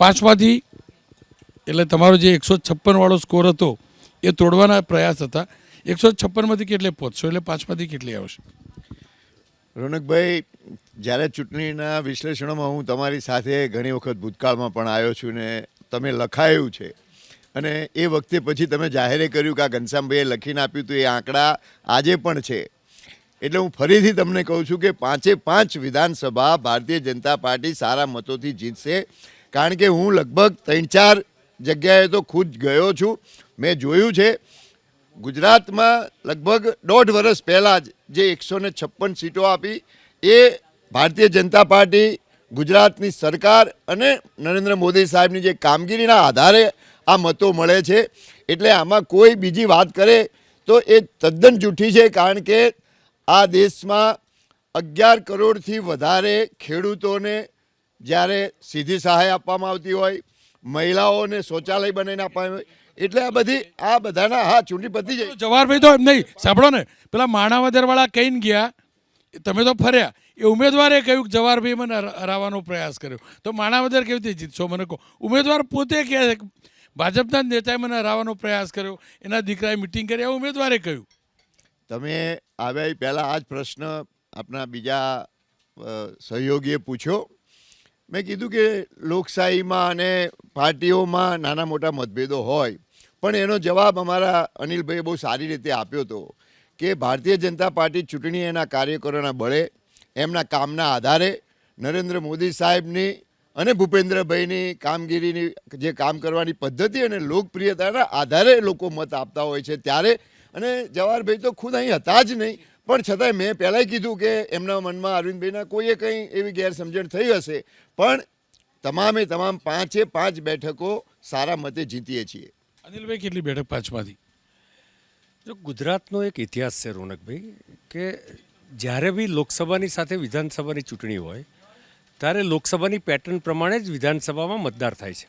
પાંચમાંથી, એટલે તમારો જે એકસો છપ્પનવાળો સ્કોર હતો, એ તોડવાના પ્રયાસ હતા. એકસો છપ્પનમાંથી કેટલે પહોંચશો? એટલે પાંચમાંથી કેટલી આવશે? રોનકભાઈ, જ્યારે ચૂંટણીના વિશ્લેષણોમાં હું તમારી સાથે ઘણી વખત ભૂતકાળમાં પણ આવ્યો છું ને તમે લખાયું છે. અને એ વખતે પછી તમે જાહેરે કર્યું કે આ ઘનશ્યામભાઈએ લખીને આપ્યું હતું એ આંકડા આજે પણ છે. એટલે હું ફરીથી તમને કહું છું કે પાંચે પાંચ વિધાનસભા ભારતીય જનતા પાર્ટી સારા મતોથી જીતશે. કારણ કે હું લગભગ ત્રણ ચાર જગ્યાએ તો ખુદ ગયો છું. મેં જોયું છે, ગુજરાતમાં લગભગ દોઢ વર્ષ પહેલાં જ જે એકસો ને છપ્પન સીટો આપી, એ ભારતીય જનતા પાર્ટી, ગુજરાતની સરકાર અને નરેન્દ્ર મોદી સાહેબની જે કામગીરીના આધારે આ મતો મળે છે. એટલે આમાં કોઈ બીજી વાત કરે તો એ તદ્દન જૂઠી છે, કારણ કે આ દેશમાં અગિયાર કરોડથી વધારે ખેડૂતોને જ્યારે સીધી સહાય આપવામાં આવતી હોય મહિલાઓને શૌચાલય બનાવીને આપવામાં હોય એટલે આ બધી આ બધાના હા ચૂંટણી પતી જાય. જવાહરભાઈ તો એમ નહીં સાંભળો ને પેલા માણાવદરવાળા કહીને ગયા તમે તો ફર્યા એ ઉમેદવારે કહ્યું કે જવાહરભાઈ મને હરાવવાનો પ્રયાસ કર્યો. તો માણાવદર કેવી રીતે જીતશો મને કહો. ઉમેદવાર પોતે કહે છે ભાજપના નેતાએ મને હરાવવાનો પ્રયાસ કર્યો એના દીકરાએ મિટિંગ કરી આ ઉમેદવારે કહ્યું. તમે આવ્યા પહેલાં આ જ પ્રશ્ન આપણા બીજા સહયોગીએ પૂછ્યો. મેં કીધું કે લોકશાહીમાં અને પાર્ટીઓમાં નાના મોટા મતભેદો હોય, પણ એનો જવાબ અમારા અનિલભાઈએ બહુ સારી રીતે આપ્યો હતો કે ભારતીય જનતા પાર્ટી ચૂંટણી એના કાર્યકરોના બળે, એમના કામના આધારે નરેન્દ્ર મોદી સાહેબની અને ભૂપેન્દ્રભાઈની કામગીરીની જે કામ કરવાની પદ્ધતિ અને લોકપ્રિયતાના આધારે લોકો મત આપતા હોય છે ત્યારે. અને જવાહરભાઈ તો ખુદ અહીં હતા જ નહીં પણ છતાંય મેં પહેલાંય કીધું કે એમના મનમાં અરવિંદભાઈના કોઈએ કંઈ એવી ગેરસમજણ થઈ હશે. પણ તમામે તમામ પાંચે પાંચ બેઠકો સારા મતે જીતીએ છીએ. અનિલભાઈ કેટલી બેઠક પાંચમાંથી? જો ગુજરાતનો એક ઇતિહાસ છે રોનકભાઈ કે જ્યારે બી લોકસભાની સાથે વિધાનસભાની ચૂંટણી હોય ત્યારે લોકસભાની પેટર્ન પ્રમાણે જ વિધાનસભામાં મતદાર થાય છે.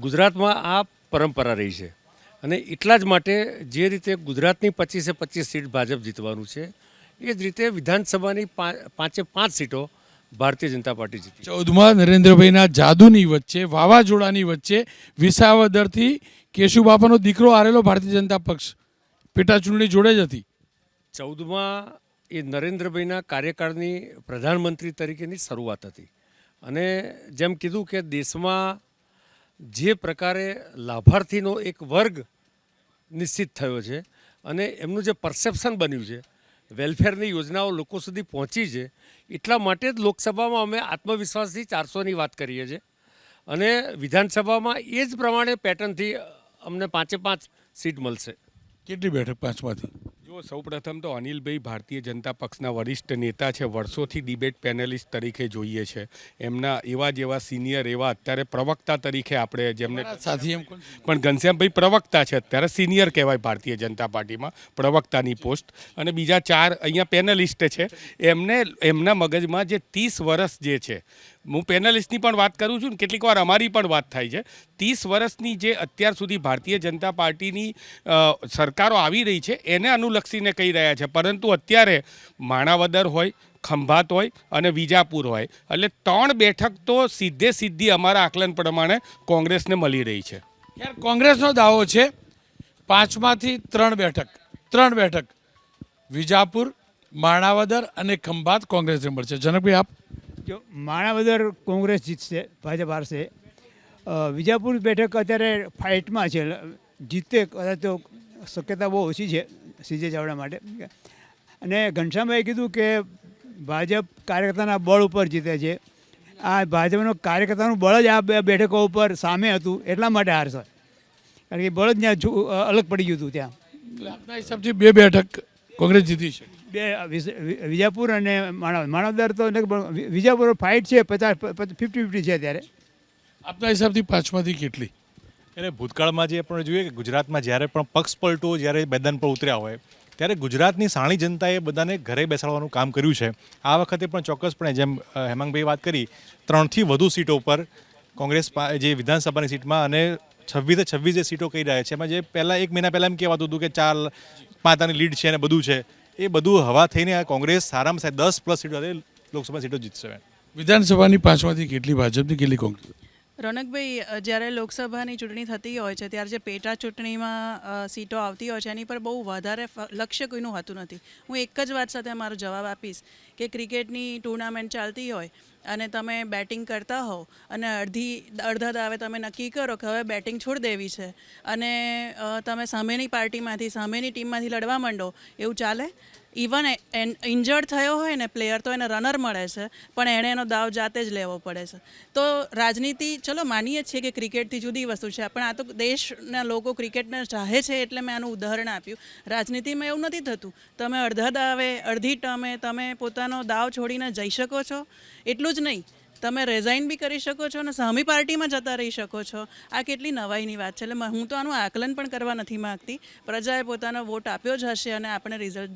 ગુજરાતમાં આ પરંપરા રહી છે. અને એટલા જ માટે જે રીતે ગુજરાતની પચીસે પચીસ સીટ ભાજપ જીતવાનું છે એ જ રીતે વિધાનસભાની પાંચે પાંચ સીટો ભારતીય જનતા પાર્ટી જીતી. ચૌદમાં નરેન્દ્રભાઈના જાદુની વચ્ચે વાવાઝોડાની વચ્ચે વિસાવદરથી કેશુબાપાનો દીકરો આરેલો ભારતીય જનતા પક્ષ. પેટા ચૂંટણી જોડે જ હતી. ચૌદમાં એ નરેન્દ્રભાઈના કાર્યકાળની પ્રધાનમંત્રી તરીકેની શરૂઆત હતી. અને જેમ કીધું કે દેશમાં જે પ્રકારે લાભાર્થીનો એક વર્ગ નિશ્ચિત થયો છે અને એમનું જે પરસેપ્શન બન્યું છે વેલફેરની યોજનાઓ લોકો સુધી પહોંચી છે, એટલા માટે જ લોકસભામાં અમે આત્મવિશ્વાસથી ચારસોની વાત કરીએ છીએ. અને વિધાનસભામાં એ જ પ્રમાણે પેટર્નથી અમને પાંચે પાંચ સીટ મળશે. કેટલી બેઠક? પાંચમાંથી? જો સૌપ્રથમ તો અનિલભાઈ ભારતીય જનતા પક્ષના વરિષ્ઠ નેતા છે. વર્ષોથી ડિબેટ પેનલિસ્ટ તરીકે જોઈએ છે. એમના એવા જેવા સિનિયર એવા અત્યારે પ્રવક્તા તરીકે આપણે જેમને સાથી એમ પણ ઘનશ્યામભાઈ પ્રવક્તા છે. અત્યારે સિનિયર કહેવાય ભારતીય જનતા પાર્ટીમાં પ્રવક્તાની પોસ્ટ. અને બીજા ચાર અહીંયા પેનલિસ્ટ છે. એમને એમના મગજમાં જે ત્રીસ વર્ષ જે છે હું પેનલિસ્ટની પણ વાત કરું છું ને કેટલીક વાર અમારી પણ વાત થાય છે. ત્રીસ વર્ષની જે અત્યાર સુધી ભારતીય જનતા પાર્ટીની સરકારો આવી રહી છે એને અનુલક્ષીને કહી રહ્યા છે. પરંતુ અત્યારે માણાવદર હોય ખંભાત હોય અને વિજાપુર હોય. એટલે ત્રણ બેઠક તો સીધે સીધી અમારા આકલન પ્રમાણે કોંગ્રેસને મળી રહી છે. યાર કોંગ્રેસનો દાવો છે પાંચમાંથી ત્રણ બેઠક ત્રણ બેઠક વિજાપુર માણાવદર અને ખંભાત કોંગ્રેસને મળશે. જનકભાઈ આપ? જો માણાવદર કોંગ્રેસ જીતશે ભાજપ હારશે. વિજાપુર બેઠક અત્યારે ફાઇટમાં છે. જીતે કદાચ તો શક્યતા બહુ ઓછી છે. સીજે ચાવડા માટે. અને ઘનશ્યામભાઈએ કીધું કે ભાજપ કાર્યકર્તાના બળ ઉપર જીતે છે. આ ભાજપનો કાર્યકર્તાનું બળ જ આ બેઠકો ઉપર સામે હતું એટલા માટે હારશે કારણ કે બળ જ ત્યાં અલગ પડી ગયું હતું ત્યાં. આપના હિસાબથી બે બેઠક કોંગ્રેસ જીતી છે. બે વિજાપુર અને માણાવદર માણાવદર તો વિજાપુર ફાઇટ છે પચાસ ફિફ્ટી ફિફ્ટી છે અત્યારે. આપના હિસાબથી પાંચમાંથી કેટલી? એટલે ભૂતકાળમાં જે આપણે જોઈએ કે ગુજરાતમાં જ્યારે પણ પક્ષ પલટો જ્યારે મેદાન પર ઉતર્યા હોય, ત્યારે ગુજરાતની સાણી જનતાએ બધાને ઘરે બેસાડવાનું કામ કર્યું છે. આ વખતે પણ ચોક્કસપણે જેમ હેમાંગભાઈ વાત કરી, ત્રણથી વધુ સીટો પર કોંગ્રેસ જે વિધાનસભાની સીટમાં અને છવ્વીસે છવ્વીસ જે સીટો કહી રહ્યા છે. એમાં જે પહેલાં, એક મહિના પહેલાં એમ કહેવાતું હતું કે ચાર પાંચની લીડ છે અને બધું છે. એ બધું હવા થઈને આ કોંગ્રેસ સારામાં સારી દસ પ્લસ સીટો લોકસભા સીટો જીતશે. વિધાનસભાની પાંચમાંથી કેટલી ભાજપની, કેટલી કોંગ્રેસ? રોનકભાઈ જ્યારે લોકસભાની ચૂંટણી થતી હોય છે, ત્યારે જે પેટા ચૂંટણીમાં સીટો આવતી હોય છે, એની પર બહુ વધારે લક્ષ્ય કોઈનું હોતું નથી. હું એક જ વાત સાથે મારો જવાબ આપીશ કે ક્રિકેટની ટુર્નામેન્ટ ચાલતી હોય અને તમે બેટિંગ કરતા હો અને અડધી, અડધા દાવે તમે નક્કી કરો કે હવે બેટિંગ છોડી દેવી છે અને તમે સામેની પાર્ટીમાંથી, સામેની ટીમમાંથી લડવા માંડો, એવું ચાલે? ઇવન ઇન્જર્ડ થયો હોય ને પ્લેયર તો એને રનર મળે છે, પણ એણે એનો દાવ જાતે જ લેવો પડે છે. તો રાજનીતિ, ચલો માનીએ છીએ કે ક્રિકેટથી જુદી વસ્તુ છે, પણ આ તો દેશના લોકો ક્રિકેટને ચાહે છે એટલે મેં આનું ઉદાહરણ આપ્યું. રાજનીતિમાં એવું નથી થતું. તમે અડધા દાવે, અડધી ટર્મે તમે પોતાનો દાવ છોડીને જઈ શકો છો. એટલું જ નહીં. તમે રેઝાઇન બી કરી શકો છો અને સામી પાર્ટીમાં જતા રહી શકો છો. આ કેટલી નવાઈની વાત છે. એટલે હું તો આનું આકલન પણ કરવા નથી માગતી. પ્રજાએ પોતાનો વોટ આપ્યો જ હશે અને આપણે રિઝલ્ટ દેખ